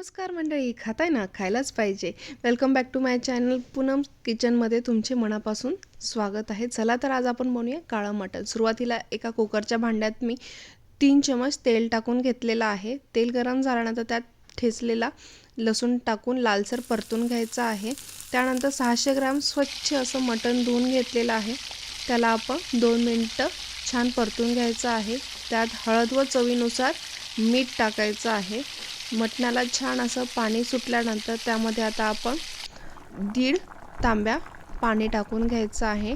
नमस्कार मंडळी खाताय ना? खायलाच पाहिजे. Welcome back to my channel Poonam किचनमध्ये तुमचे मनापासून स्वागत आहे. चला तर आज आपण बनवूया काळं मटण सुरुवातीला एका कुकरच्या भांड्यात मी तीन चमच तेल टाकून घेतलेलं आहे. तेल गरम झाल्यानंतर त्यात ठेचलेला लसूण टाकून लालसर परतून घ्यायचा आहे. त्यानंतर सहाशे ग्रॅम स्वच्छ असं मटण धुवून घेतलेलं आहे. त्याला आपण दोन मिनटं छान परतून घ्यायचं आहे. त्यात हळद व चवीनुसार मीठ टाकायचं आहे. मटणाला छान असं पाणी सुटल्यानंतर त्यामध्ये आता आपण दीड तांब्या पाणी टाकून घ्यायचं आहे.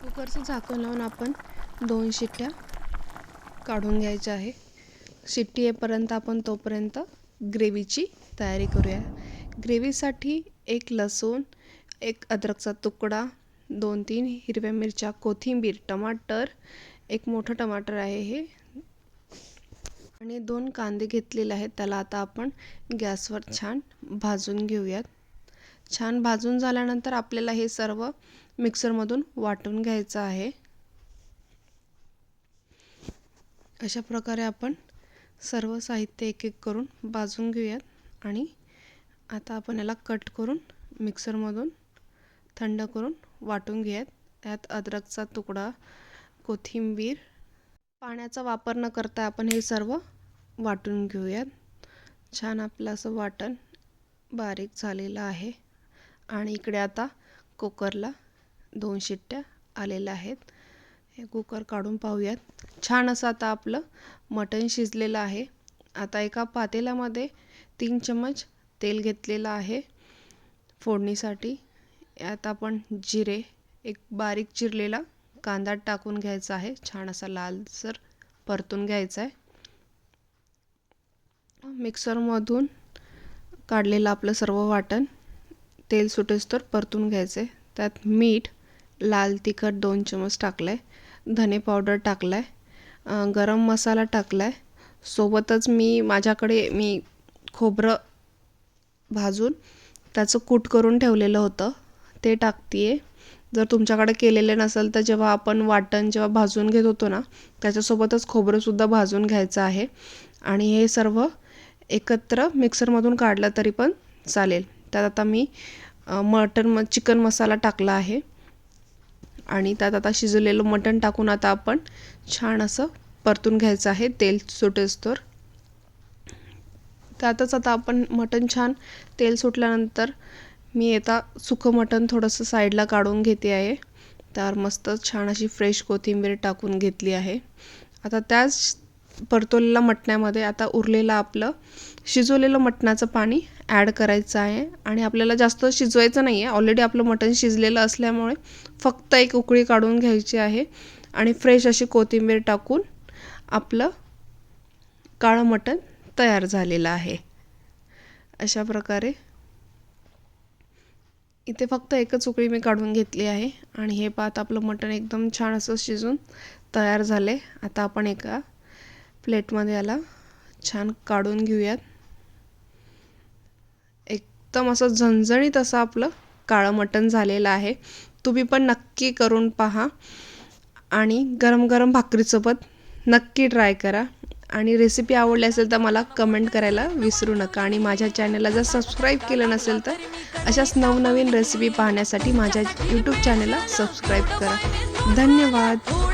कुकरचं झाकण लावून आपण दोन शिट्ट्या काढून घ्यायच्या आहे. शिट्टी येईपर्यंत आपण तोपर्यंत ग्रेव्हीची तयारी करूया. ग्रेव्हीसाठी एक लसूण एक अद्रकचा तुकडा दोन तीन हिरव्या मिरच्या कोथिंबीर टमाटर एक मोठं टमाटर आहे हे. आणि दोन कांदे घेतलेले आहेत. त्याला आता आपण गॅसवर छान भाजून घेऊयात. छान भाजून झाल्यानंतर आपल्याला हे सर्व मिक्सरमधून वाटून घ्यायचं आहे. अशा प्रकारे आपण सर्व साहित्य एक एक करून भाजून घेऊयात. आणि आता आपण याला कट करून मिक्सरमधून थंड करून वाटून घेऊयात. त्यात अद्रकचा तुकडा कोथिंबीर पाण्याचा वापर न करता आपण हे सर्व वाटून घेऊयात. छान आपलं असं वाटण बारीक झालेलं आहे. आणि इकडे आता कुकरला दोन शिट्ट्या आलेल्या आहेत. हे कुकर काढून पाहूयात. छान असं आता आपलं मटण शिजलेलं आहे. आता एका पातेल्यामध्ये तीन चमच तेल घेतलेलं आहे फोडणीसाठी. यात आपण जिरे एक बारीक चिरलेला कांदा टाकून घ्यायचा आहे. छान असा लालसर परतून घ्यायचा आहे. मिक्सरमधून काढलेलं आपलं सर्व वाटण. तेल सुटेस्तोवर परतून घ्यायचं. आहे त्यात मीठ लाल तिखट दोन चमच टाकलं आहे धने पावडर टाकला आहे गरम मसाला टाकला आहे सोबतच मी माझ्याकडे मी खोबरं भाजून त्याचं कूट करून ठेवलेलं होतं. ते टाकते आहे जर तुमच्याकडे केलेले नसेल तर जेव्हा आपण वाटण जेव्हा भाजून घेत होतो ना त्याच्यासोबतच खोबरंसुद्धा भाजून घ्यायचं आहे. आणि हे सर्व एकत्र मिक्सरमधून काढलं तरी पण चालेल. त्यात आता मी मटन म चिकन मसाला टाकला आहे. आणि त्यात आता शिजवलेलं मटण टाकून आता आपण छान असं परतून घ्यायचं आहे तेल सुटेस्तोर त्यातच आता आपण मटण छान तेल सुटल्यानंतर मी आता सुकं मटण थोडंसं साईडला काढून घेते आहे. त्यावर मस्त छान अशी फ्रेश कोथिंबीर टाकून घेतली आहे. आता त्याच परतवलेला मटण्यामध्ये आता उरलेलं आपलं शिजवलेलं मटणाचं पाणी ॲड करायचं आहे. आणि आपल्याला जास्त शिजवायचं नाही आहे ऑलरेडी आपलं मटण शिजलेलं असल्यामुळे फक्त एक उकळी काढून घ्यायची आहे. आणि फ्रेश अशी कोथिंबीर टाकून आपलं काळं मटण तयार झालेलं आहे. अशा प्रकारे इथे फक्त एकच उकळी मी काढून घेतली आहे. आणि हे पाहत आपलं मटण एकदम छान असं शिजून तयार झाले. आता आपण एका प्लेटमध्ये याला छान काढून घेऊयात. एकदम असं झणझणीत असं आपलं काळं मटण झालेलं आहे. तुम्ही पण नक्की करून पहा. आणि गरम गरम भाकरीसोबत नक्की ट्राय करा. आणि रेसिपी आवडली असेल तर मला कमेंट करायला विसरू नका. आणि माझ्या चॅनलला जर सबस्क्राईब केलं नसेल तर अशाच नवनवीन रेसिपी पाहण्यासाठी माझ्या यूट्यूब चॅनलला सबस्क्राईब करा. धन्यवाद.